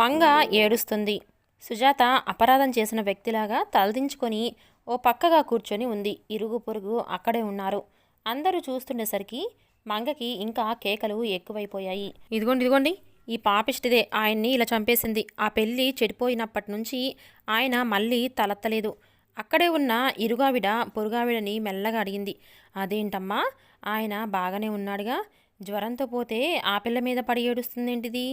మంగ ఏడుస్తుంది. సుజాత అపరాధం చేసిన వ్యక్తిలాగా తలదించుకొని ఓ పక్కగా కూర్చొని ఉంది. ఇరుగు పొరుగు అక్కడే ఉన్నారు. అందరూ చూస్తుండేసరికి మంగకి ఇంకా కేకలు ఎక్కువైపోయాయి. ఇదిగోండి ఇదిగోండి. ఈ పాపిష్టిదే ఆయన్ని ఇలా చంపేసింది. ఆ పెళ్ళి చెడిపోయినప్పటి నుంచి ఆయన మళ్ళీ తలెత్తలేదు. అక్కడే ఉన్న ఇరుగావిడ పొరుగావిడని మెల్లగా అడిగింది. అదేంటమ్మా? ఆయన బాగానే ఉన్నాడుగా. జ్వరంతో పోతే ఆ పిల్ల మీద పడి ఏడుస్తుందేంటిది?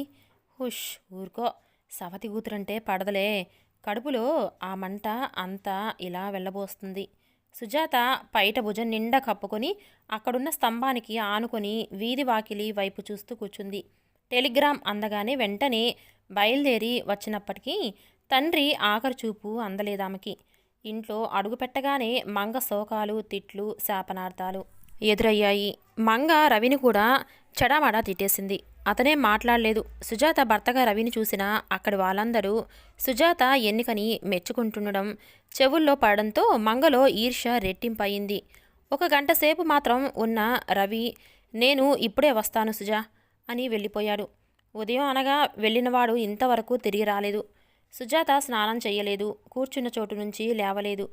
కుష్ ఊరుకో. సవతి కూతురంటే పడదలే. కడుపులో ఆ మంట అంతా ఇలా వెళ్ళబోస్తుంది. సుజాత పైట భుజం నిండా కప్పుకొని అక్కడున్న స్తంభానికి ఆనుకొని వీధి వాకిలి వైపు చూస్తూ కూర్చుంది. టెలిగ్రామ్ అందగానే వెంటనే బయలుదేరి వచ్చినప్పటికీ తండ్రి ఆఖరి చూపు అందలేదామెకి. ఇంట్లో అడుగుపెట్టగానే మంగ శోకాలు తిట్లు శాపనార్థాలు ఎదురయ్యాయి. మంగ రవిని కూడా చెడామడా తిట్టేసింది. అతనే మాట్లాడలేదు. సుజాత భర్తగా రవిని చూసిన అక్కడి వాళ్ళందరూ సుజాత ఎన్నికని మెచ్చుకుంటుండడం చెవుల్లో పడడంతో మంగలో ఈర్ష్య రెట్టింపయింది. ఒక గంట సేపు మాత్రం ఉన్న రవి నేను ఇప్పుడే వస్తాను సుజా అని వెళ్ళిపోయాడు. ఉదయం అనగా వెళ్ళినవాడు ఇంతవరకు తిరిగి రాలేదు. సుజాత స్నానం చేయలేదు. కూర్చున్న చోటు నుంచి లేవలేదు.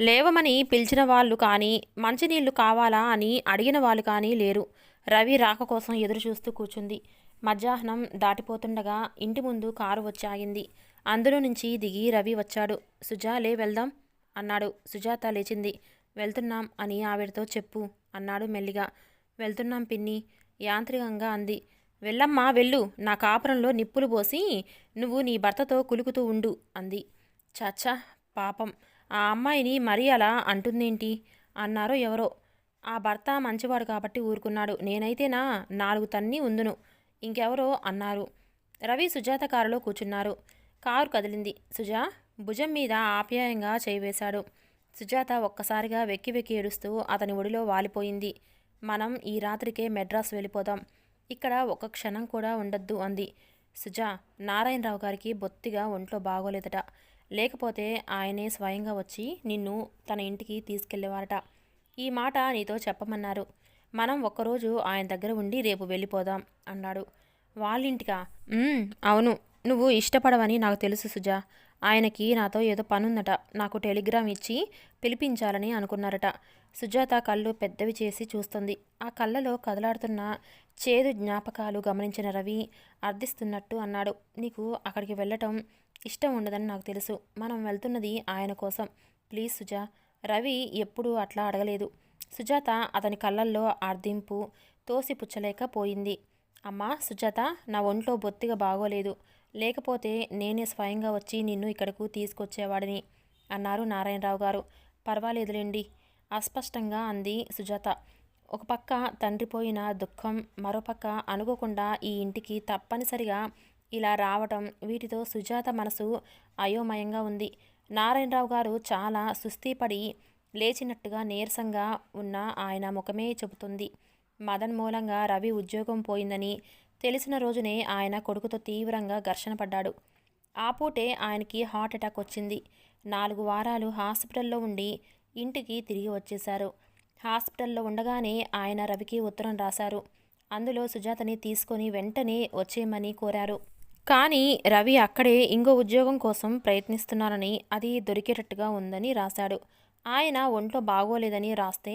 లేవమని పిలిచిన వాళ్ళు కానీ మంచినీళ్ళు కావాలా అని అడిగిన వాళ్ళు కానీ లేరు. రవి రాక కోసం ఎదురు చూస్తూ కూర్చుంది. మధ్యాహ్నం దాటిపోతుండగా ఇంటి ముందు కారు వచ్చి ఆగింది. అందులో నుంచి దిగి రవి వచ్చాడు. సుజా లే వెళ్దాం అన్నాడు. సుజాత లేచింది. వెళ్తున్నాం అని ఆవిడతో చెప్పు అన్నాడు మెల్లిగా. వెళ్తున్నాం పిన్ని యాంత్రికంగా అంది. వెళ్ళమ్మా వెళ్ళు. నా కాపురంలో నిప్పులు పోసి నువ్వు నీ భర్తతో కులుకుతూ ఉండు అంది. చచ్చా పాపం. ఆ అమ్మాయిని మరీ అలా అంటుందేంటి? అన్నారు ఎవరో. ఆ భర్త మంచివాడు కాబట్టి ఊరుకున్నాడు. నేనైతేనా నాలుగు తన్ని ఉందును. ఇంకెవరో అన్నారు. రవి సుజాత కారులో కూర్చున్నారు. కారు కదిలింది. సుజా భుజం మీద ఆప్యాయంగా చేయివేశాడు. సుజాత ఒక్కసారిగా వెక్కి వెక్కి ఏడుస్తూ అతని ఒడిలో వాలిపోయింది. మనం ఈ రాత్రికే మెడ్రాస్ వెళ్ళిపోదాం. ఇక్కడ ఒక క్షణం కూడా ఉండద్దు అంది. సుజా నారాయణరావు గారికి బొత్తిగా ఒంట్లో బాగోలేదట. లేకపోతే ఆయనే స్వయంగా వచ్చి నిన్ను తన ఇంటికి తీసుకెళ్ళేవారట ఈ మాట నీతో చెప్పమన్నారు. మనం ఒక్కరోజు ఆయన దగ్గర ఉండి రేపు వెళ్ళిపోదాం అన్నాడు. వాళ్ళింటికా? అవును. నువ్వు ఇష్టపడవని నాకు తెలుసు సుజా. ఆయనకి నాతో ఏదో పనుందట. నాకు టెలిగ్రామ్ ఇచ్చి పిలిపించాలని అనుకున్నారట. సుజాత కళ్ళు పెద్దవి చేసి చూస్తుంది. ఆ కళ్ళలో కదలాడుతున్న చేదు జ్ఞాపకాలు గమనించిన రవి అర్థిస్తున్నట్టు అన్నాడు. నీకు అక్కడికి వెళ్ళటం ఇష్టం ఉండదని నాకు తెలుసు. మనం వెళ్తున్నది ఆయన కోసం. ప్లీజ్ సుజా రవి ఎప్పుడూ అట్లా అడగలేదు. సుజాత అతని కళ్ళల్లో అర్థింపు తోసిపుచ్చలేకపోయింది. అమ్మా సుజాత నా ఒంట్లో బొత్తిగా బాగోలేదు. లేకపోతే నేనే స్వయంగా వచ్చి నిన్ను ఇక్కడకు తీసుకొచ్చేవాడిని అన్నారు నారాయణరావు గారు. పర్వాలేదులేండి అస్పష్టంగా అంది సుజాత. ఒక పక్క తండ్రి పోయిన దుఃఖం మరోపక్క అనుకోకుండా ఈ ఇంటికి తప్పనిసరిగా ఇలా రావటం వీటితో సుజాత మనసు అయోమయంగా ఉంది. నారాయణరావు గారు చాలా సుస్థిపడి లేచినట్టుగా నీరసంగా ఉన్న ఆయన ముఖమే చెబుతుంది. మదన్ మూలంగా రవి ఉద్యోగం పోయిందని తెలిసిన రోజునే ఆయన కొడుకుతో తీవ్రంగా ఘర్షణ పడ్డాడు. ఆ పూటే ఆయనకి హార్ట్ అటాక్ వచ్చింది. నాలుగు వారాలు హాస్పిటల్లో ఉండి ఇంటికి తిరిగి వచ్చేశారు. హాస్పిటల్లో ఉండగానే ఆయన రవికి ఉత్తరం రాశారు. అందులో సుజాతని తీసుకొని వెంటనే వచ్చేయమని కోరారు. కానీ రవి అక్కడే ఇంకో ఉద్యోగం కోసం ప్రయత్నిస్తున్నారని అది దొరికేటట్టుగా ఉందని రాశాడు. ఆయన ఒంట్లో బాగోలేదని రాస్తే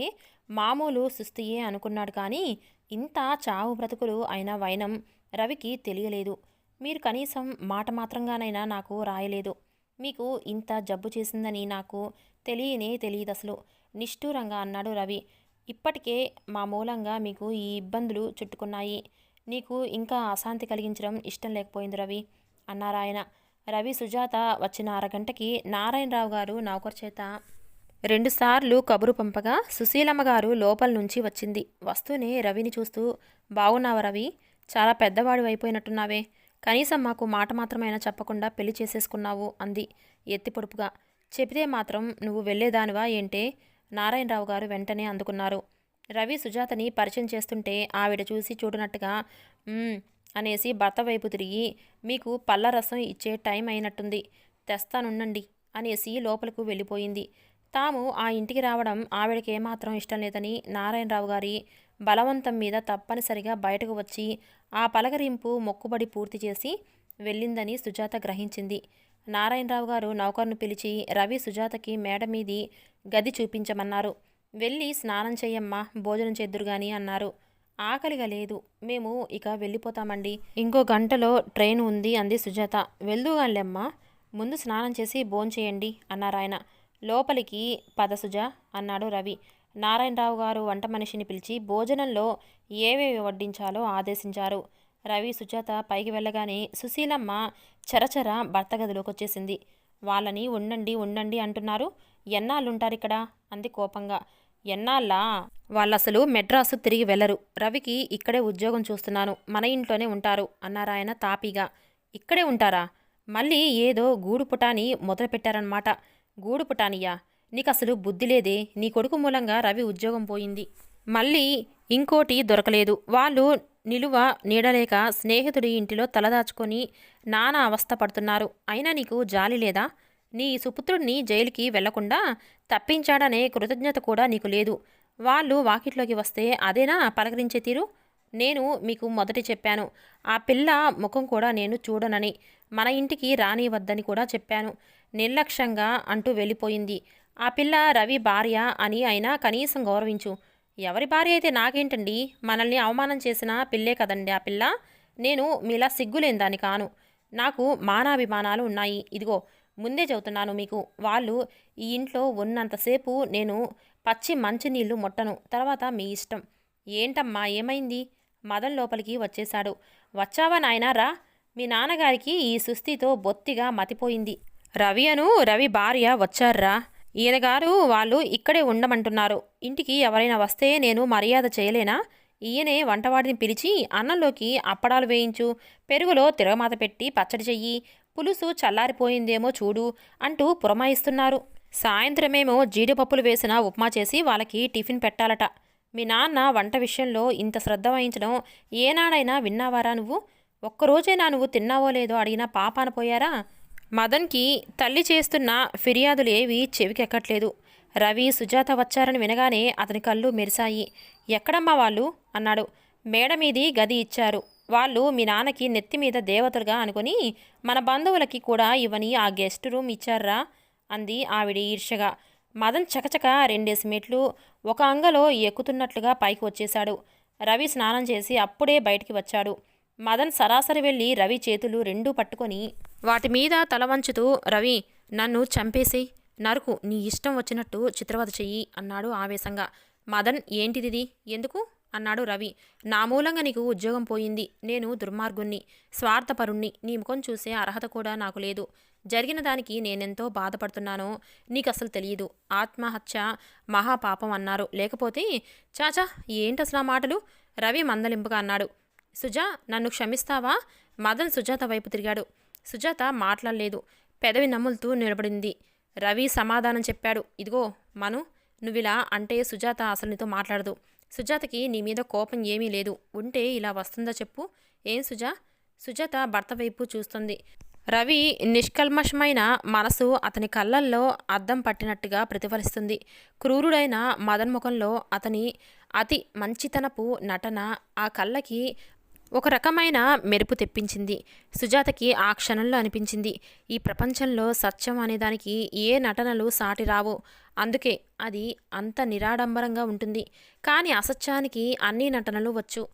మామూలు సుస్థియే అనుకున్నాడు కానీ ఇంత చావు బ్రతుకులు అయిన వైనం రవికి తెలియలేదు. మీరు కనీసం మాట మాత్రంగానైనా నాకు రాయలేదు. మీకు ఇంత జబ్బు చేసిందని నాకు తెలియనే తెలియదు అసలు. నిష్ఠూరంగా అన్నాడు రవి. ఇప్పటికే మా మూలంగా మీకు ఈ ఇబ్బందులు చుట్టుకున్నాయి. నీకు ఇంకా అశాంతి కలిగించడం ఇష్టం లేకపోయింది రవి అన్నారాయన. రవి సుజాత వచ్చిన అరగంటకి నారాయణరావు గారు నౌకర్ చేత రెండుసార్లు కబురు పంపగా సుశీలమ్మ గారు లోపల నుంచి వచ్చింది. వస్తూనే రవిని చూస్తూ బాగున్నావా రవి? చాలా పెద్దవాడు అయిపోయినట్టున్నావే. కనీసం మాకు మాట మాత్రమైనా చెప్పకుండా పెళ్ళి చేసేసుకున్నావు అంది ఎత్తి పొడుపుగా. చెబితే మాత్రం నువ్వు వెళ్ళేదానివా ఏంటే? నారాయణరావు గారు వెంటనే అందుకున్నారు. రవి సుజాతని పరిచయం చేస్తుంటే ఆవిడ చూసి చూడనట్టుగా అనేసి భర్త వైపు తిరిగి మీకు పళ్ళ రసం ఇచ్చే టైం అయినట్టుంది తెస్తానుండండి అనేసి లోపలకు వెళ్ళిపోయింది. తాము ఆ ఇంటికి రావడం ఆవిడకి ఏమాత్రం ఇష్టం లేదని నారాయణరావు గారి బలవంతం మీద తప్పనిసరిగా బయటకు వచ్చి ఆ పలకరింపు మొక్కుబడి పూర్తి చేసి వెళ్ళిందని సుజాత గ్రహించింది. నారాయణరావు గారు నౌకర్ను పిలిచి రవి సుజాతకి మేడ మీది గది చూపించమన్నారు. వెళ్ళి స్నానం చెయ్యమ్మా భోజనం చేద్దురు గాని అన్నారు. ఆకలిగా లేదు మేము ఇక వెళ్ళిపోతామండి. ఇంకో గంటలో ట్రైన్ ఉంది అంది సుజాత. వెళ్దుగానిలేమ్మా ముందు స్నానం చేసి భోంచేయండి అన్నారాయన లోపలికి పద సుజ అన్నాడు రవి. నారాయణరావు గారు వంట మనిషిని పిలిచి భోజనంలో ఏవేవి వడ్డించాలో ఆదేశించారు. రవి సుజాత పైకి వెళ్ళగానే సుశీలమ్మ చరచర భర్త గదిలోకి వచ్చేసింది వాళ్ళని ఉండండి ఉండండి అంటున్నారు. ఎన్నాళ్ళుంటారు ఇక్కడ అంది కోపంగా. ఎన్నాళ్ళా? వాళ్ళసలు మెడ్రాసు తిరిగి వెళ్ళరు రవికి ఇక్కడే ఉద్యోగం చూస్తున్నాను. మన ఇంట్లోనే ఉంటారు అన్నారాయన తాపీగా. ఇక్కడే ఉంటారా? మళ్ళీ ఏదో గూడు పుటాని మొదలుపెట్టారనమాట గూడు పుటానియా నీకసలు బుద్ధి లేదే నీ కొడుకు మూలంగా రవి ఉద్యోగం పోయింది. మళ్ళీ ఇంకోటి దొరకలేదు. వాళ్ళు నిలువ నీడలేక స్నేహితుడి ఇంటిలో తలదాచుకొని నానా అవస్థ పడుతున్నారు అయినా నీకు జాలి లేదా? నీ సుపుత్రుణ్ణి జైలుకి వెళ్ళకుండా తప్పించాడనే కృతజ్ఞత కూడా నీకు లేదు. వాళ్ళు వాకిట్లోకి వస్తే అదేనా పలకరించే తీరు? నేను మీకు మొదటి చెప్పాను. ఆ పిల్ల ముఖం కూడా నేను చూడనని మన ఇంటికి రానివద్దని కూడా చెప్పాను. నిర్లక్ష్యంగా అంటూ వెళ్ళిపోయింది. ఆ పిల్ల రవి భార్య అని అయినా కనీసం గౌరవించు. ఎవరి భార్య అయితే నాకేంటండి? మనల్ని అవమానం చేసిన పిల్లే కదండి ఆ పిల్ల. నేను మీలా సిగ్గులేని దాని కాను. నాకు మానాభిమానాలు ఉన్నాయి. ఇదిగో ముందే చెబుతున్నాను మీకు. వాళ్ళు ఈ ఇంట్లో ఉన్నంతసేపు నేను పచ్చి మంచినీళ్ళు ముట్టను. తర్వాత మీ ఇష్టం. ఏంటమ్మా ఏమైంది? మదన్ లోపలికి వచ్చేశాడు. వచ్చావా నాయనా? రా. మీ నాన్నగారికి ఈ సుస్థితో బొత్తిగా మతిపోయింది. రవి అను రవి భార్య వచ్చారా ఈయనగారు వాళ్ళు ఇక్కడే ఉండమంటున్నారు. ఇంటికి ఎవరైనా వస్తే నేను మర్యాద చేయలేనా? ఈయనే వంటవాడిని పిలిచి అన్నంలోకి అప్పడాలు వేయించు పెరుగులో తిరగమాత పెట్టి పచ్చడి చెయ్యి పులుసు చల్లారిపోయిందేమో చూడు అంటూ పురమాయిస్తున్నారు. సాయంత్రమేమో జీడిపప్పులు వేసిన ఉప్మా చేసి వాళ్ళకి టిఫిన్ పెట్టాలట. మీ నాన్న వంట విషయంలో ఇంత శ్రద్ధ వహించడం ఏనాడైనా విన్నావారా నువ్వు? ఒక్కరోజైనా నువ్వు తిన్నావో లేదో అడిగినా పాపాన పోయారా? మదన్కి తల్లి చేస్తున్న ఫిర్యాదులు ఏవి చెవికెక్కట్లేదు. రవి సుజాత వచ్చారని వినగానే అతని కళ్ళు మెరిశాయి. ఎక్కడమ్మా వాళ్ళు? అన్నాడు. మేడ మీది గది ఇచ్చారు. వాళ్ళు మీ నాన్నకి నెత్తి మీద దేవతలుగా అనుకుని మన బంధువులకి కూడా ఇవని ఆ గెస్ట్ రూమ్ ఇచ్చారా అంది ఆవిడ ఈర్షగా మదన్ చకచక రెండేసి మెట్లు ఒక అంగలో ఎక్కుతున్నట్లుగా పైకి వచ్చేశాడు. రవి స్నానం చేసి అప్పుడే బయటికి వచ్చాడు. మదన్ సరాసరి వెళ్ళి రవి చేతులు రెండూ పట్టుకొని వాటి మీద తల వంచుతూ రవి నన్ను చంపేసేయ్. నరుకు నీ ఇష్టం వచ్చినట్టు చిత్రవద చెయ్యి అన్నాడు ఆవేశంగా. మదన్ ఏంటిదిది? ఎందుకు? అన్నాడు రవి. నా మూలంగా నీకు ఉద్యోగం పోయింది. నేను దుర్మార్గుణ్ణి స్వార్థపరుణ్ణి. నీ ముఖం చూసే అర్హత కూడా నాకు లేదు. జరిగిన దానికి నేనెంతో బాధపడుతున్నానో నీకు అసలు తెలియదు ఆత్మహత్య మహాపాపం అన్నారు. లేకపోతే చాచా ఏంటసలు ఆ మాటలు? రవి మందలింపుగా అన్నాడు. సుజా నన్ను క్షమిస్తావా? మదన్ సుజాత వైపు తిరిగాడు. సుజాత మాట్లాడలేదు. పెదవి నమ్ములుతూ నిలబడింది. రవి సమాధానం చెప్పాడు. ఇదిగో మను నువ్విలా అంటే సుజాత అసలు నీతో మాట్లాడదు. సుజాతకి నీ మీద కోపం ఏమీ లేదు. ఉంటే ఇలా వస్తుందా చెప్పు. ఏం సుజా? సుజాత భర్త వైపు చూస్తుంది. రవి నిష్కల్మషమైన మనసు అతని కళ్ళల్లో అద్దం పట్టినట్టుగా ప్రతిఫలిస్తుంది. క్రూరుడైన మదన్ ముఖంలో అతని అతి మంచితనపు నటన ఆ కళ్ళకి ఒక రకమైన మెరుపు తెప్పించింది. సుజాతకి ఆ క్షణంలో అనిపించింది. ఈ ప్రపంచంలో సత్యం అనేదానికి ఏ నటనలు సాటి రావు. అందుకే అది అంత నిరాడంబరంగా ఉంటుంది. కానీ అసత్యానికి అన్ని నటనలు వచ్చు.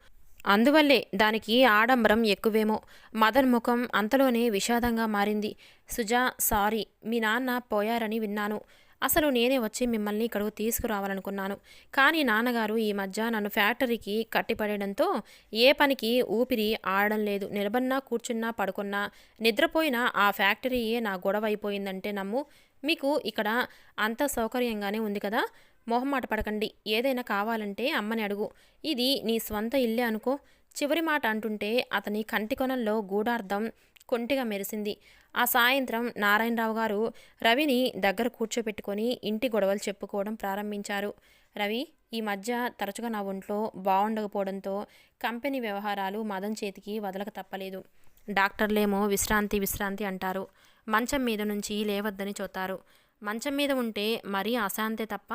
అందువల్లే దానికి ఆడంబరం ఎక్కువేమో. మదన్ ముఖం అంతలోనే విషాదంగా మారింది. సుజా సారీ మీ నాన్న పోయారని విన్నాను. అసలు నేనే వచ్చి మిమ్మల్ని ఇక్కడకు తీసుకురావాలనుకున్నాను. కానీ నాన్నగారు ఈ మధ్య నన్ను ఫ్యాక్టరీకి కట్టిపడేయడంతో ఏ పనికి ఊపిరి ఆడడం లేదు. నిలబడినా కూర్చున్నా పడుకున్నా నిద్రపోయినా ఆ ఫ్యాక్టరీయే నా గొడవ అయిపోయిందంటే నమ్ము. మీకు ఇక్కడ అంత సౌకర్యంగానే ఉంది కదా? మొహమాట పడకండి. ఏదైనా కావాలంటే అమ్మని అడుగు. ఇది నీ స్వంత ఇల్లే అనుకో. చివరి మాట అంటుంటే అతని కంటి కొనల్లో గూఢార్థం కొంటిగా మెరిసింది. ఆ సాయంత్రం నారాయణరావు గారు రవిని దగ్గర కూర్చోపెట్టుకొని ఇంటి గొడవలు చెప్పుకోవడం ప్రారంభించారు. రవి ఈ మధ్య తరచుగా నా ఒంట్లో బాగుండకపోవడంతో కంపెనీ వ్యవహారాలు మదన్ చేతికి వదలక తప్పలేదు. డాక్టర్లేమో విశ్రాంతి విశ్రాంతి అంటారు. మంచం మీద నుంచి లేవద్దని చూతారు. మంచం మీద ఉంటే మరీ అశాంతే తప్ప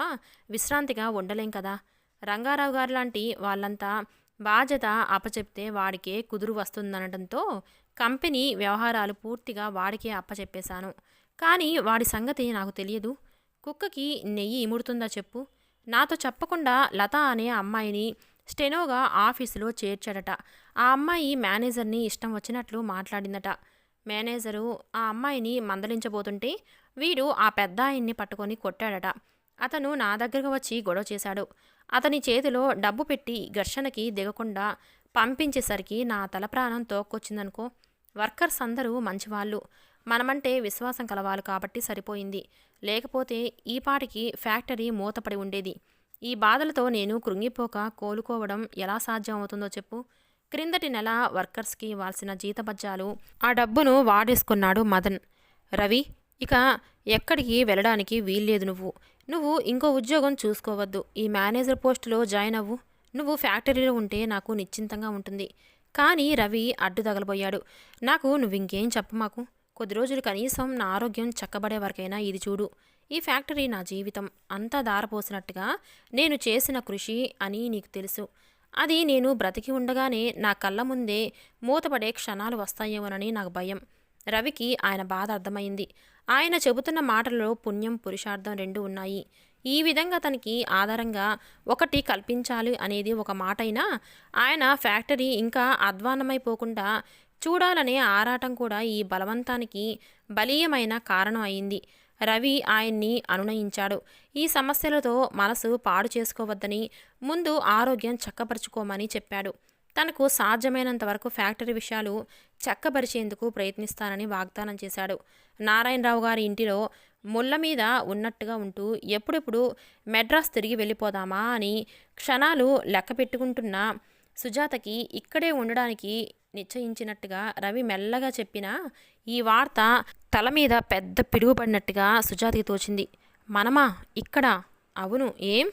విశ్రాంతిగా ఉండలేం కదా. రంగారావు గారు లాంటి వాళ్ళంతా బాధ్యత అపచెప్తే వాడికే కుదురు వస్తుందనడంతో కంపెనీ వ్యవహారాలు పూర్తిగా వాడికే అప్పచెప్పేశాను. కానీ వాడి సంగతి నాకు తెలియదు. కుక్కకి నెయ్యి ఇముడుతుందా చెప్పు? నాతో చెప్పకుండా లత అనే అమ్మాయిని స్టెనోగా ఆఫీసులో చేర్చాడట. ఆ అమ్మాయి మేనేజర్ని ఇష్టం వచ్చినట్లు మాట్లాడిందట. మేనేజరు ఆ అమ్మాయిని మందలించబోతుంటే వీడు ఆ పెద్ద ఆయన్ని పట్టుకొని కొట్టాడట. అతను నా దగ్గరకు వచ్చి గొడవ చేశాడు. అతని చేతిలో డబ్బు పెట్టి ఘర్షణకి దిగకుండా పంపించేసరికి నా తల ప్రాణం తోక్కొచ్చిందనుకో వర్కర్స్ అందరూ మంచివాళ్ళు. మనమంటే విశ్వాసం కలవాలి కాబట్టి సరిపోయింది. లేకపోతే ఈ పాటికి ఫ్యాక్టరీ మూతపడి ఉండేది. ఈ బాధలతో నేను కృంగిపోక కోలుకోవడం ఎలా సాధ్యం అవుతుందో చెప్పు. క్రిందటి నెల వర్కర్స్కి ఇవ్వాల్సిన జీతబజ్జాలు ఆ డబ్బును వాడేసుకున్నాడు మదన్. రవి ఇక ఎక్కడికి వెళ్ళడానికి వీల్లేదు నువ్వు. నువ్వు ఇంకో ఉద్యోగం చూసుకోవద్దు. ఈ మేనేజర్ పోస్టులో జాయిన్ అవ్వు. నువ్వు ఫ్యాక్టరీలో ఉంటే నాకు నిశ్చింతంగా ఉంటుంది. కానీ రవి అడ్డు తగలబోయాడు. నాకు నువ్వింకేం చెప్పమాకు కొద్ది రోజులు కనీసం నా ఆరోగ్యం చక్కబడే వరకైనా ఇది చూడు. ఈ ఫ్యాక్టరీ నా జీవితం. అంతా దారపోసినట్టుగా నేను చేసిన కృషి అని నీకు తెలుసు. అది నేను బ్రతికి ఉండగానే నా కళ్ళ ముందే మూతపడే క్షణాలు వస్తాయేమోనని నాకు భయం. రవికి ఆయన బాధ అర్థమైంది. ఆయన చెబుతున్న మాటలలో పుణ్యం పురుషార్థం రెండు ఉన్నాయి. ఈ విధంగా తనకి ఆధారంగా ఒకటి కల్పించాలి అనేది ఒక మాట అయినా ఆయన ఫ్యాక్టరీ ఇంకా అధ్వానమైపోకుండా చూడాలనే ఆరాటం కూడా ఈ బలవంతానికి బలీయమైన కారణం అయింది. రవి ఆయన్ని అనునయించాడు. ఈ సమస్యలతో మనసు పాడు చేసుకోవద్దని ముందు ఆరోగ్యం చక్కపరుచుకోమని చెప్పాడు. తనకు సాధ్యమైనంత వరకు ఫ్యాక్టరీ విషయాలు చక్కబరిచేందుకు ప్రయత్నిస్తానని వాగ్దానం చేశాడు. నారాయణరావు గారి ఇంటిలో ముళ్ళ మీద ఉన్నట్టుగా ఉంటూ ఎప్పుడెప్పుడు మెడ్రాస్ తిరిగి వెళ్ళిపోదామా అని క్షణాలు లెక్క పెట్టుకుంటున్న సుజాతకి ఇక్కడే ఉండడానికి నిశ్చయించినట్టుగా రవి మెల్లగా చెప్పిన ఈ వార్త తల మీద పెద్ద పిడుగుపడినట్టుగా సుజాతకి తోచింది. మనమా? ఇక్కడ? అవును. ఏం?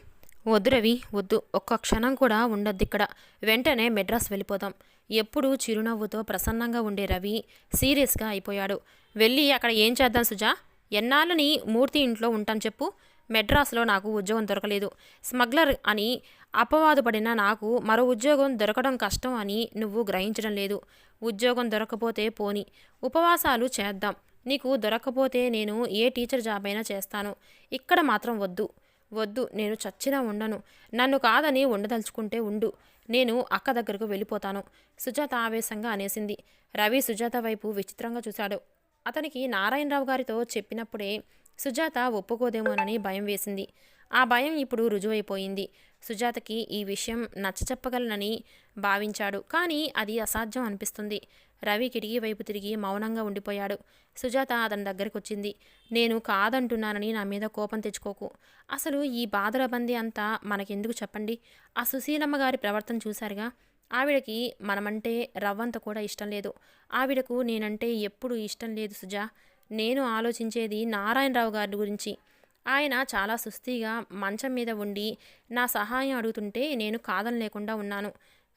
వద్దు రవి వద్దు. ఒక్క క్షణం కూడా ఉండొద్దు ఇక్కడ. వెంటనే మెడ్రాస్ వెళ్ళిపోదాం. ఎప్పుడు చిరునవ్వుతో ప్రసన్నంగా ఉండే రవి సీరియస్గా అయిపోయాడు. వెళ్ళి అక్కడ ఏం చేద్దాం సుజా? ఎన్నాళ్ళని మూర్తి ఇంట్లో ఉంటాను చెప్పు. మెడ్రాస్లో నాకు ఉద్యోగం దొరకలేదు. స్మగ్లర్ అని అపవాదుపడిన నాకు మరో ఉద్యోగం దొరకడం కష్టం అని నువ్వు గ్రహించడం లేదు. ఉద్యోగం దొరకపోతే పోని. ఉపవాసాలు చేద్దాం. నీకు దొరకపోతే నేను ఏ టీచర్ జాబ్ అయినా చేస్తాను. ఇక్కడ మాత్రం వద్దు. వద్దు నేను చచ్చినా ఉండను. నన్ను కాదని ఉండదలుచుకుంటే ఉండు. నేను అక్క దగ్గరకు వెళ్ళిపోతాను. సుజాత ఆవేశంగా అనేసింది. రవి సుజాత వైపు విచిత్రంగా చూశాడు. అతనికి నారాయణరావు గారితో చెప్పినప్పుడే సుజాత ఒప్పుకోదేమోనని భయం వేసింది. ఆ భయం ఇప్పుడు రుజువైపోయింది. సుజాతకి ఈ విషయం నచ్చచెప్పగలనని భావించాడు. కానీ అది అసాధ్యం అనిపిస్తుంది. రవి కిటికీ వైపు తిరిగి మౌనంగా ఉండిపోయాడు. సుజాత అతని దగ్గరికి వచ్చింది నేను కాదంటున్నానని నా మీద కోపం తెచ్చుకోకు. అసలు ఈ బాధల బందీ అంతా మనకెందుకు చెప్పండి? ఆ సుశీలమ్మ గారి ప్రవర్తన చూశారుగా. ఆవిడకి మనమంటే రవ్వంత కూడా ఇష్టం లేదు. ఆవిడకు నేనంటే ఎప్పుడు ఇష్టం లేదు సుజా. నేను ఆలోచించేది నారాయణరావు గారి గురించి. ఆయన చాలా సుస్థిగా మంచం మీద ఉండి నా సహాయం అడుగుతుంటే నేను కాదని లేకుండా ఉన్నాను.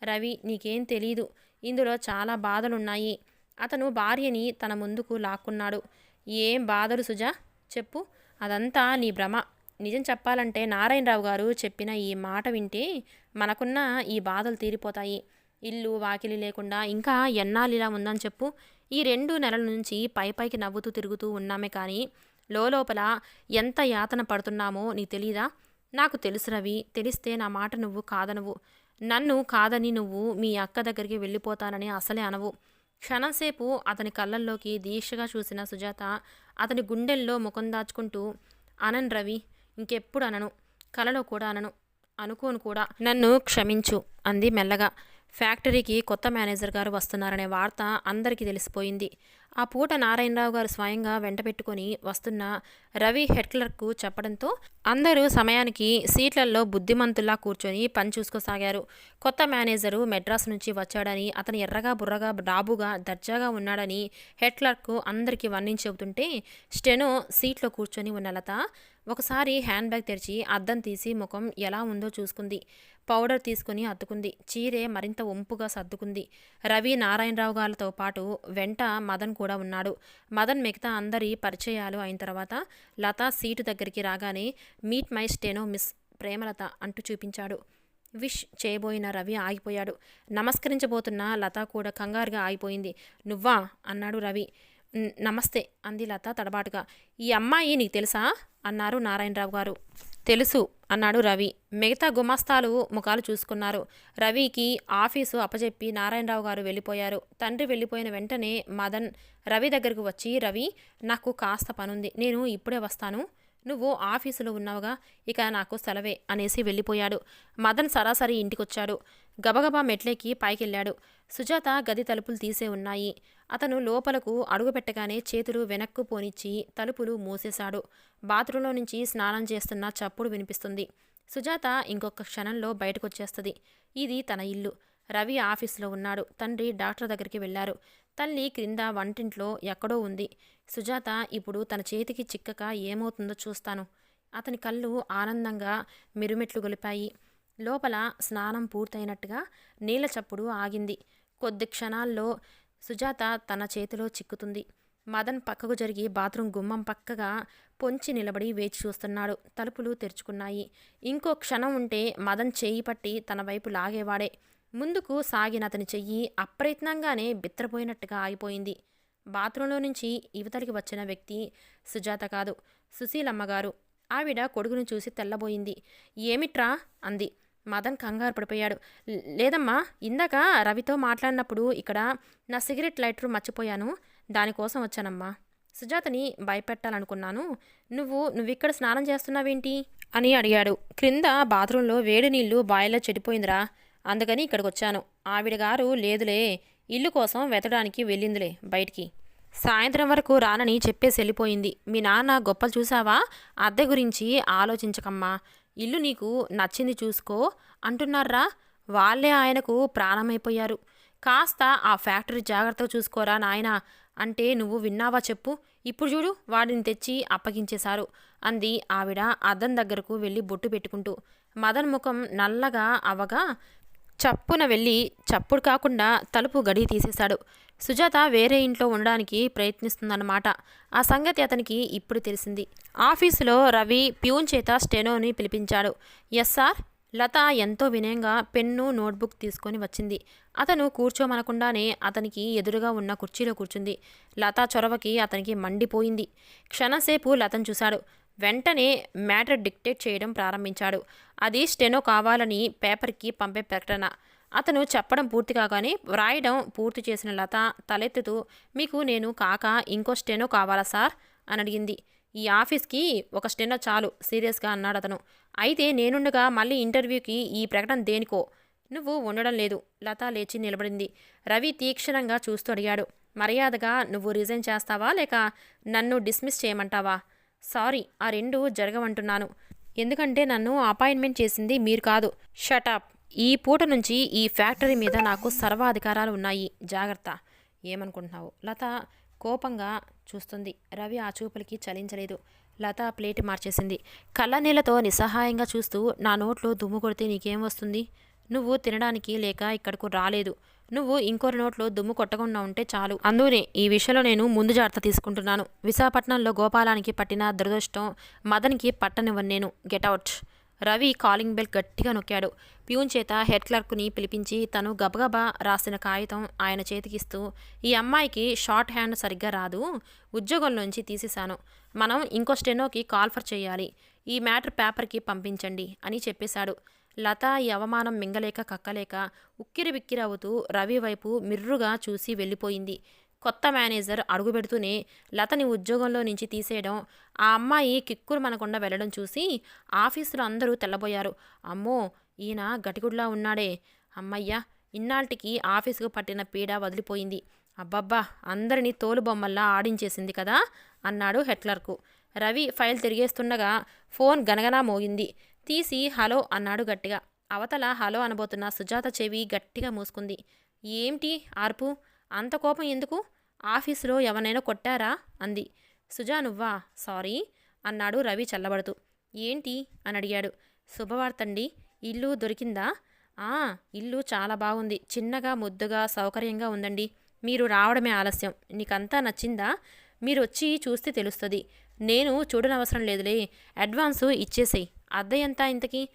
రవి నీకేం తెలీదు. ఇందులో చాలా బాధలున్నాయి. అతను భార్యని తన ముందుకు లాక్కున్నాడు. ఏం బాధలు సుజా? చెప్పు. అదంతా నీ భ్రమ. నిజం చెప్పాలంటే నారాయణరావు గారు చెప్పిన ఈ మాట వింటే మనకున్న ఈ బాధలు తీరిపోతాయి. ఇల్లు వాకిలి లేకుండా ఇంకా ఎన్నాళ్ళు ఇలా ఉందని చెప్పు. ఈ రెండు నెలల నుంచి పై పైకి నవ్వుతూ తిరుగుతూ ఉన్నామే కానీ లోపల ఎంత యాతన పడుతున్నామో నీ తెలీదా? నాకు తెలుసు రవి తెలిస్తే నా మాట నువ్వు కాదనవు. నన్ను కాదని నువ్వు మీ అక్క దగ్గరికి వెళ్ళిపోతానని అసలే అనవు. క్షణంసేపు అతని కళ్ళల్లోకి దీక్షగా చూసిన సుజాత అతని గుండెల్లో ముఖం దాచుకుంటూ అనన్ రవి ఇంకెప్పుడు అనను. కలలో కూడా అనను. అనుకోను కూడా. నన్ను క్షమించు అంది మెల్లగా. ఫ్యాక్టరీకి కొత్త మేనేజర్ గారు వస్తున్నారనే వార్త అందరికీ తెలిసిపోయింది. ఆ పూట నారాయణరావు గారు స్వయంగా వెంట పెట్టుకుని వస్తున్న రవి హెడ్ క్లర్క్కు చెప్పడంతో అందరూ సమయానికి సీట్లలో బుద్ధిమంతుల్లా కూర్చొని పని చూసుకోసాగారు. కొత్త మేనేజరు మెడ్రాస్ నుంచి వచ్చాడని అతను ఎర్రగా బుర్రగా డాబుగా దర్జాగా ఉన్నాడని హెడ్ క్లర్క్ అందరికీ వర్ణించి చెబుతుంటే స్టెనో సీట్లో కూర్చొని ఉన్న లత ఒకసారి హ్యాండ్ బ్యాగ్ తెరిచి అద్దం తీసి ముఖం ఎలా ఉందో చూసుకుంది. పౌడర్ తీసుకుని అద్దుకుంది చీరే మరింత ఒంపుగా సర్దుకుంది. రవి నారాయణరావు గారితో పాటు వెంట మదన్ కూడా ఉన్నాడు. మదన్ మిగతా అందరి పరిచయాలు అయిన తర్వాత లత సీటు దగ్గరికి రాగానే meet my steno miss Premalatha అంటూ చూపించాడు. విష్ చేయబోయిన రవి ఆగిపోయాడు. నమస్కరించబోతున్న లత కూడా కంగారుగా ఆగిపోయింది. నువ్వా? అన్నాడు రవి. నమస్తే అంది లత తడబాటుగా. ఈ అమ్మాయి నీకు తెలుసా? అన్నారు నారాయణరావు గారు. తెలుసు అన్నాడు రవి. మిగతా గుమాస్తాలు ముఖాలు చూసుకున్నారు. రవికి ఆఫీసు అప్పచెప్పి నారాయణరావు గారు వెళ్ళిపోయారు. తండ్రి వెళ్ళిపోయిన వెంటనే మదన్ రవి దగ్గరకు వచ్చి రవి నాకు కాస్త పనుంది. నేను ఇప్పుడే వస్తాను. నువ్వు ఆఫీసులో ఉన్నావుగా ఇక నాకు సెలవే అనేసి వెళ్ళిపోయాడు. మదన్ సరాసరి ఇంటికొచ్చాడు. గబగబా మెట్లెక్కి పైకెళ్ళాడు. సుజాత గది తలుపులు తీసే ఉన్నాయి. అతను లోపలకు అడుగుపెట్టగానే చేతులు వెనక్కు పోనిచ్చి తలుపులు మూసేశాడు. బాత్రూంలో నుంచి స్నానం చేస్తున్న చప్పుడు వినిపిస్తుంది. సుజాత ఇంకొక క్షణంలో బయటకొచ్చేస్తుంది. ఇది తన ఇల్లు. రవి ఆఫీసులో ఉన్నాడు. తండ్రి డాక్టర్ దగ్గరికి వెళ్ళారు. తల్లి క్రింద వంటింట్లో ఎక్కడో ఉంది. సుజాత ఇప్పుడు తన చేతికి చిక్కక ఏమవుతుందో చూస్తాను. అతని కళ్ళు ఆనందంగా మిరుమెట్లు గొలిపాయి. లోపల స్నానం పూర్తయినట్టుగా నీళ్ళ చప్పుడు ఆగింది. కొద్ది క్షణాల్లో సుజాత తన చేతిలో చిక్కుతుంది. మదన్ పక్కకు జరిగి బాత్రూం గుమ్మం పక్కగా పొంచి నిలబడి వేచి చూస్తున్నాడు. తలుపులు తెరుచుకున్నాయి. ఇంకో క్షణం ఉంటే మదన్ చేయి పట్టి తన వైపు లాగేవాడే. ముందుకు సాగిన అతని చెయ్యి అప్రయత్నంగానే బిత్తరపోయినట్టుగా ఆగిపోయింది. బాత్రూంలో నుంచి యువతలికి వచ్చిన వ్యక్తి సుజాత కాదు సుశీలమ్మగారు. ఆవిడ కొడుకును చూసి తెల్లబోయింది. ఏమిట్రా? అంది. మదన్ కంగారు పడిపోయాడు. లేదమ్మా ఇందాక రవితో మాట్లాడినప్పుడు ఇక్కడ నా సిగరెట్ లైటర్ మర్చిపోయాను. దానికోసం వచ్చానమ్మా. సుజాతని భయపెట్టాలనుకున్నాను. నువ్వు నువ్విక్కడ స్నానం చేస్తున్నావేంటి? అని అడిగాడు. క్రింద బాత్రూంలో వేడి నీళ్ళు బాయిలో చెడిపోయిందిరా. అందుకని ఇక్కడికి వచ్చాను ఆవిడ గారు లేదులే ఇల్లు కోసం వెతడానికి వెళ్ళిందిలే బయటికి. సాయంత్రం వరకు రానని చెప్పేసి వెళ్ళిపోయింది. మీ నాన్న గొప్పలు చూసావా అద్దె గురించి ఆలోచించకమ్మా. ఇల్లు నీకు నచ్చింది చూసుకో అంటున్నారా? వాళ్ళే ఆయనకు ప్రాణమైపోయారు. కాస్త ఆ ఫ్యాక్టరీ జాగ్రత్తగా చూసుకోరా నాయనా? అంటే నువ్వు విన్నావా చెప్పు. ఇప్పుడు చూడు వాడిని తెచ్చి అప్పగించేశారు అంది ఆవిడ అద్దం దగ్గరకు వెళ్ళి బొట్టు పెట్టుకుంటూ. మదన్ ముఖం నల్లగా అవగా చప్పున వెళ్ళి చప్పుడు కాకుండా తలుపు గడి తీసేశాడు. సుజాత వేరే ఇంట్లో ఉండడానికి ప్రయత్నిస్తుందన్నమాట. ఆ సంగతి అతనికి ఇప్పుడు తెలిసింది. ఆఫీసులో రవి ప్యూన్ చేత స్టెనోని పిలిపించాడు. Yes sir. లత ఎంతో వినయంగా పెన్ను నోట్బుక్ తీసుకొని వచ్చింది. అతను కూర్చోమనకుండానే అతనికి ఎదురుగా ఉన్న కుర్చీలో కూర్చుంది. లత చొరవకి అతనికి మండిపోయింది. క్షణసేపు లతను చూశాడు. వెంటనే మ్యాటర్ డిక్టేట్ చేయడం ప్రారంభించాడు. అది స్టెనో కావాలని పేపర్కి పంపే ప్రకటన. అతను చెప్పడం పూర్తి కాగానే వ్రాయడం పూర్తి చేసిన లత తలెత్తుతూ మీకు నేను కాక ఇంకో స్టెనో కావాలా సార్? అని అడిగింది. ఈ ఆఫీస్కి ఒక స్టెనో చాలు సీరియస్గా అన్నాడు అతను. అయితే నేనుండగా మళ్ళీ ఇంటర్వ్యూకి ఈ ప్రకటన దేనికో? నువ్వు ఉండడం లేదు లత లేచి నిలబడింది. రవి తీక్షణంగా చూస్తూ అడిగాడు. మర్యాదగా నువ్వు రిజైన్ చేస్తావా లేక నన్ను డిస్మిస్ చేయమంటావా? సారీ ఆ రెండు జరగవంటున్నాను ఎందుకంటే నన్ను అపాయింట్మెంట్ చేసింది మీరు కాదు. షటాప్ ఈ పూట నుంచి ఈ ఫ్యాక్టరీ మీద నాకు సర్వాధికారాలు ఉన్నాయి. జాగ్రత్త. ఏమనుకుంటున్నావు? లత కోపంగా చూస్తుంది. రవి ఆ చూపులకి చలించలేదు. లత ప్లేట్ మార్చేసింది. కళ్ళనీళ్ళతో నిస్సహాయంగా చూస్తూ నా నోట్లో దుమ్ము కొడితే నీకేం వస్తుంది? నువ్వు తినడానికి లేక ఇక్కడకు రాలేదు. నువ్వు ఇంకోరి నోట్లో దుమ్ము కొట్టకుండా ఉంటే చాలు. అందునే ఈ విషయంలో నేను ముందు జాగ్రత్త తీసుకుంటున్నాను. విశాఖపట్నంలో గోపాలానికి పట్టిన దురదృష్టం మదన్కి పట్టనివ్వను నేను. గెట్అవుట్ రవి కాలింగ్ బెల్ గట్టిగా నొక్కాడు. ప్యూన్ చేత హెడ్ క్లర్క్ని పిలిపించి తను గబగబా రాసిన కాగితం ఆయన చేతికిస్తూ ఈ అమ్మాయికి షార్ట్ హ్యాండ్ సరిగ్గా రాదు ఉద్యోగం నుంచి తీసేశాను. మనం ఇంకో స్టెనోకి కాల్ఫర్ చేయాలి. ఈ మ్యాటర్ పేపర్కి పంపించండి అని చెప్పేశాడు. లత ఈ అవమానం మింగలేక కక్కలేక ఉక్కిరి బిక్కిరవుతూ రవి వైపు మిర్రుగా చూసి వెళ్ళిపోయింది. కొత్త మేనేజర్ అడుగుపెడుతూనే లతని ఉద్యోగంలో నుంచి తీసేయడం ఆ అమ్మాయి కిక్కురు మనకుండా వెళ్ళడం చూసి ఆఫీసులో అందరూ తెల్లబోయారు. అమ్మో ఈయన గటిగుడ్లా ఉన్నాడే. అమ్మయ్యా ఇన్నాళ్ళకి ఆఫీసుకు పట్టిన పీడ వదిలిపోయింది. అబ్బబ్బా అందరినీ తోలుబొమ్మల్లా ఆడించేసింది కదా అన్నాడు హెట్లర్కు. రవి ఫైల్ తిరిగేస్తుండగా ఫోన్ గనగనా మోగింది. తీసి హలో అన్నాడు గట్టిగా. అవతల హలో అనబోతున్న సుజాత చెవి గట్టిగా మూసుకుంది. ఏంటి ఆర్పు? అంత కోపం ఎందుకు? ఆఫీసులో ఎవరినైనా కొట్టారా? అంది. సుజా నువ్వా? సారీ అన్నాడు రవి చల్లబడుతూ. ఏంటి? అని అడిగాడు. శుభవార్తండి. ఇల్లు దొరికిందా? ఆ ఇల్లు చాలా బాగుంది. చిన్నగా ముద్దుగా సౌకర్యంగా ఉందండి. మీరు రావడమే ఆలస్యం. నీకంతా నచ్చిందా? మీరు వచ్చి చూస్తే తెలుస్తుంది. నేను చూడనవసరం లేదులే. అడ్వాన్సు ఇచ్చేసేయి. అద్దె ఎంత ఇంతకీ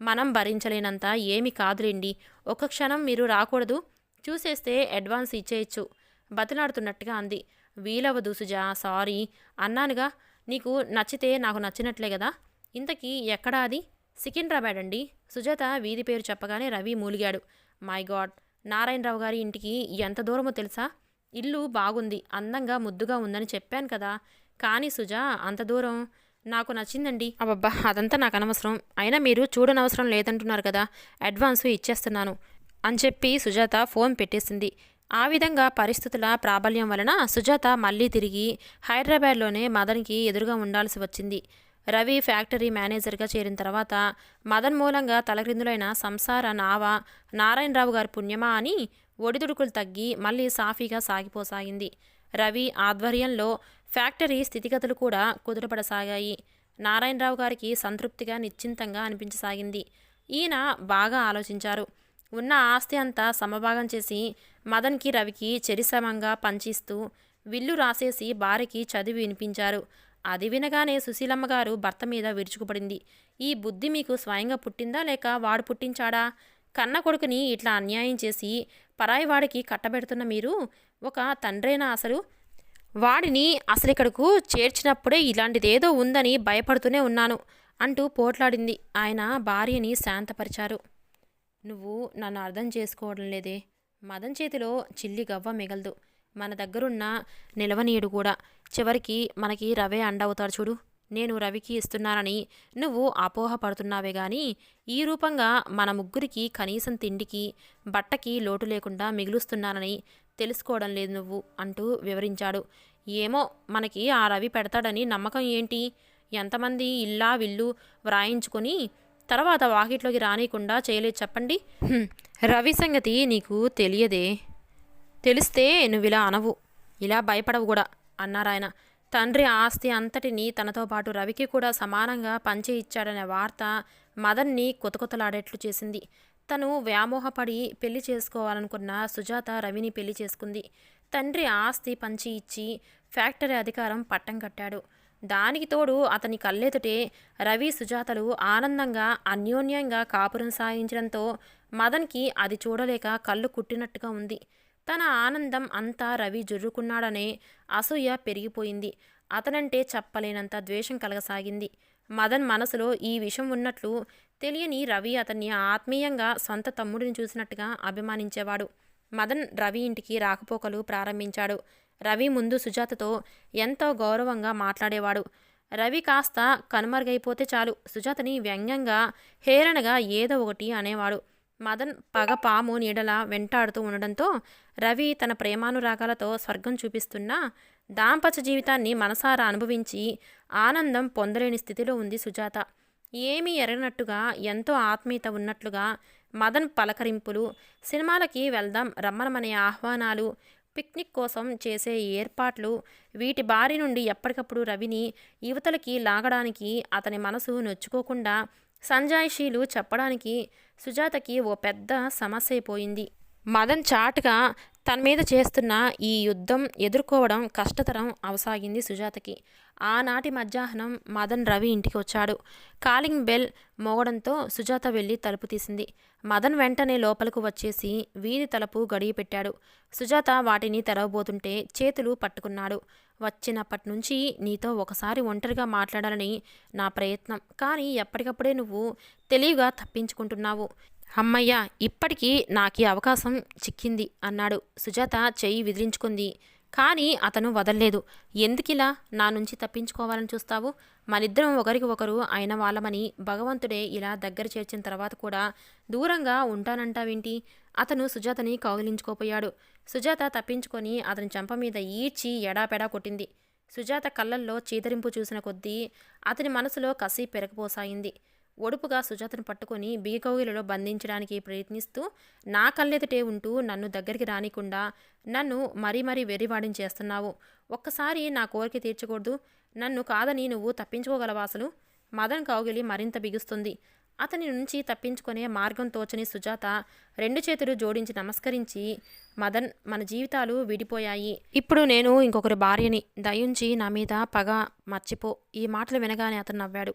మనం భరించలేనంత ఏమి కాదులేండి. ఒక క్షణం మీరు రాకూడదు. చూసేస్తే అడ్వాన్స్ ఇచ్చేయచ్చు. బతిలాడుతున్నట్టుగా అంది. వీలవదు సుజా సారీ. అన్నానుగా నీకు నచ్చితే నాకు నచ్చినట్లే కదా ఇంతకీ ఎక్కడా అది? సికింద్రాబాద్ అండి. సుజాత వీధి పేరు చెప్పగానే రవి మూలిగాడు. మై గాడ్ నారాయణరావు గారి ఇంటికి ఎంత దూరమో తెలుసా? ఇల్లు బాగుంది. అందంగా ముద్దుగా ఉందని చెప్పాను కదా. కానీ సుజా అంత దూరం నాకు నచ్చిందండి. అబ్బబ్బా అదంతా నాకు అనవసరం. అయినా మీరు చూడనవసరం లేదంటున్నారు కదా అడ్వాన్సు ఇచ్చేస్తున్నాను అని చెప్పి సుజాత ఫోన్ పెట్టేసింది. ఆ విధంగా పరిస్థితుల ప్రాబల్యం వలన సుజాత మళ్ళీ తిరిగి హైదరాబాద్లోనే మదన్కి ఎదురుగా ఉండాల్సి వచ్చింది. రవి ఫ్యాక్టరీ మేనేజర్గా చేరిన తర్వాత మదన్ మూలంగా తలక్రిందులైన సంసార నావ నారాయణరావు గారి పుణ్యమా అని ఒడిదుడుకులు తగ్గి మళ్ళీ సాఫీగా సాగిపోసాగింది. రవి ఆధ్వర్యంలో ఫ్యాక్టరీ స్థితిగతులు కూడా కుదురపడసాగాయి నారాయణరావు గారికి సంతృప్తిగా నిశ్చింతంగా అనిపించసాగింది. ఈయన బాగా ఆలోచించారు. ఉన్న ఆస్తి అంతా సమభాగం చేసి మదన్కి రవికి చెరిసమంగా పంచిస్తూ విల్లు రాసేసి భార్యకి చదివి వినిపించారు. అది వినగానే సుశీలమ్మ గారు భర్త మీద విరుచుకుపడింది. ఈ బుద్ధి మీకు స్వయంగా పుట్టిందా లేక వాడు పుట్టించాడా? కన్న కొడుకుని ఇట్లా అన్యాయం చేసి పరాయి వాడికి కట్టబెడుతున్న మీరు ఒక తండ్రేనా అసలు? వాడిని అసలు ఇక్కడకు చేర్చినప్పుడే ఇలాంటిదేదో ఉందని భయపడుతూనే ఉన్నాను అంటూ పోట్లాడింది. ఆయన భార్యని శాంతపరిచారు. నువ్వు నన్ను అర్థం చేసుకోవడం లేదే. మదన్ చేతిలో చిల్లి గవ్వ మిగలదు. మన దగ్గరున్న నిలవనీయుడు కూడా. చివరికి మనకి రవే అండవుతాడు చూడు. నేను రవికి ఇస్తున్నానని నువ్వు అపోహ పడుతున్నావే గాని ఈ రూపంగా మన ముగ్గురికి కనీసం తిండికి బట్టకి లోటు లేకుండా మిగులుస్తున్నానని తెలుసుకోవడం లేదు నువ్వు అంటూ వివరించాడు. ఏమో మనకి ఆ రవి పెడతాడని నమ్మకం ఏంటి? ఎంతమంది ఇల్లా విల్లు వ్రాయించుకొని తర్వాత వాకిట్లోకి రానియకుండా చేయలేదు చెప్పండి. రవి సంగతి నీకు తెలియదే. తెలిస్తే నువ్వు ఇలా అనవు. ఇలా భయపడవు కూడా అన్నారాయన. తండ్రి ఆస్తి అంతటిని తనతో పాటు రవికి కూడా సమానంగా పంచి ఇచ్చాడనే వార్త మదన్ని కొతకొతలాడేట్లు చేసింది. తను వ్యామోహపడి పెళ్ళి చేసుకోవాలనుకున్న సుజాత రవిని పెళ్ళి చేసుకుంది. తండ్రి ఆస్తి పంచి ఇచ్చి ఫ్యాక్టరీ అధికారం పట్టం కట్టాడు. దానికి తోడు అతని కళ్ళెదుటే రవి సుజాతలు ఆనందంగా అన్యోన్యంగా కాపురం సాగించడంతో మదన్కి అది చూడలేక కళ్ళు కుట్టినట్టుగా ఉంది. తన ఆనందం అంతా రవి జుర్రుకున్నాడనే అసూయ పెరిగిపోయింది. అతనంటే చెప్పలేనంత ద్వేషం కలగసాగింది. మదన్ మనసులో ఈ విషయం ఉన్నట్లు తెలియని రవి అతన్ని ఆత్మీయంగా సొంత తమ్ముడిని చూసినట్టుగా అభిమానించేవాడు. మదన్ రవి ఇంటికి రాకపోకలు ప్రారంభించాడు. రవి ముందు సుజాతతో ఎంతో గౌరవంగా మాట్లాడేవాడు. రవి కాస్త కనుమరుగైపోతే చాలు. సుజాతని వ్యంగ్యంగా హేరణగా ఏదో ఒకటి అనేవాడు. మదన్ పగ పాము నీడలా వెంటాడుతూ ఉండడంతో రవి తన ప్రేమానురాగాలతో స్వర్గం చూపిస్తున్న దాంపత్య జీవితాన్ని మనసారా అనుభవించి ఆనందం పొందలేని స్థితిలో ఉంది సుజాత. ఏమీ ఎరగనట్టుగా ఎంతో ఆత్మీయత ఉన్నట్లుగా మదన్ పలకరింపులు సినిమాలకి వెళ్దాం రమ్మనమనే ఆహ్వానాలు పిక్నిక్ కోసం చేసే ఏర్పాట్లు వీటి బారి నుండి ఎప్పటికప్పుడు రవిని యువతలకి లాగడానికి అతని మనసు నొచ్చుకోకుండా సంజాయిషీలు చెప్పడానికి సుజాతకి ఓ పెద్ద సమస్య అయిపోయింది. మదన్ చాటుగా తన మీద చేస్తున్న ఈ యుద్ధం ఎదుర్కోవడం కష్టతరం అవసాగింది సుజాతకి. ఆనాటి మధ్యాహ్నం మదన్ రవి ఇంటికి వచ్చాడు. కాలింగ్ బెల్ మోగడంతో సుజాత వెళ్ళి తలుపు తీసింది. మదన్ వెంటనే లోపలకు వచ్చేసి వీధి తలుపు గడియ పెట్టాడు. సుజాత వాటిని తెరవబోతుంటే చేతులు పట్టుకున్నాడు. వచ్చినప్పటి నుంచి నీతో ఒకసారి ఒంటరిగా మాట్లాడాలని నా ప్రయత్నం. కానీ ఎప్పటికప్పుడే నువ్వు తెలివిగా తప్పించుకుంటున్నావు. అమ్మయ్య ఇప్పటికీ నాకు అవకాశం చిక్కింది అన్నాడు. సుజాత చెయ్యి విదిలించుకుంది. కానీ అతను వదల్లేదు. ఎందుకిలా? నా నుంచి తప్పించుకోవాలని చూస్తావు? మనిద్దరం ఒకరికి ఒకరు అయిన వాళ్ళమని భగవంతుడే ఇలా దగ్గర చేర్చిన తర్వాత కూడా దూరంగా ఉంటానంటావేంటి? అతను సుజాతని కౌగిలించుకోపోయాడు. సుజాత తప్పించుకొని అతని చెంప మీద ఈడ్చి ఎడాపెడా కొట్టింది. సుజాత కళ్ళల్లో చీదరింపు చూసిన కొద్దీ అతని మనసులో కసి పెరగపోసాగింది. ఒడుపుగా సుజాతను పట్టుకొని బీకౌగిలలో బంధించడానికి ప్రయత్నిస్తూ నా కళ్ళెదుటే ఉంటూ నన్ను దగ్గరికి రానికుండా నన్ను మరీ మరీ వెర్రివాడిని చేస్తున్నావు. ఒక్కసారి నా కోరిక తీర్చకూడదు. నన్ను కాదని నువ్వు తప్పించుకోగలవా అసలు మదన్ కౌగిలి మరింత బిగుస్తుంది. అతని నుంచి తప్పించుకునే మార్గం తోచని సుజాత రెండు చేతులు జోడించి నమస్కరించి మదన్ మన జీవితాలు విడిపోయాయి. ఇప్పుడు నేను ఇంకొకరి భార్యని దయుంచి నా మీద పగ మర్చిపో. ఈ మాటలు వినగానే అతను నవ్వాడు.